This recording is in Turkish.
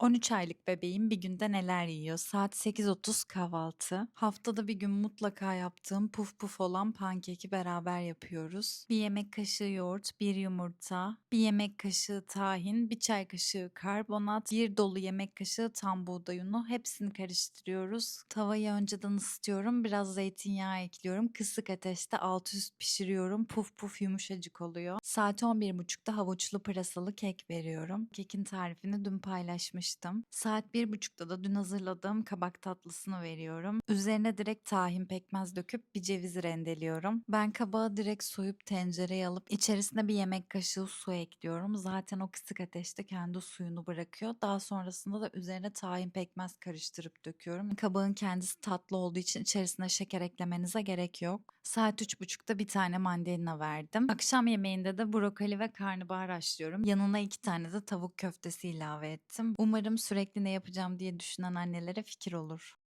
13 aylık bebeğim bir günde neler yiyor? Saat 8.30 kahvaltı. Haftada bir gün mutlaka yaptığım puf puf olan pankeki beraber yapıyoruz. Bir yemek kaşığı yoğurt, bir yumurta, bir yemek kaşığı tahin, bir çay kaşığı karbonat, bir dolu yemek kaşığı tam buğday unu. Hepsini karıştırıyoruz. Tavayı önceden ısıtıyorum. Biraz zeytinyağı ekliyorum. Kısık ateşte alt üst pişiriyorum. Puf puf yumuşacık oluyor. Saat 11.30'da havuçlu pırasalı kek veriyorum. Kekin tarifini dün paylaşmıştım. Saat 1.30'da da dün hazırladığım kabak tatlısını veriyorum. Üzerine direkt tahin pekmez döküp bir ceviz rendeliyorum. Ben kabağı direkt soyup tencereye alıp içerisine bir yemek kaşığı su ekliyorum. Zaten o kısık ateşte kendi suyunu bırakıyor. Daha sonrasında da üzerine tahin pekmez karıştırıp döküyorum. Kabağın kendisi tatlı olduğu için içerisine şeker eklemenize gerek yok. Saat 3.30'da bir tane mandalina verdim. Akşam yemeğinde de brokoli ve karnabahar haşlıyorum. Yanına iki tane de tavuk köftesi ilave ettim. Umarım sürekli ne yapacağım diye düşünen annelere fikir olur.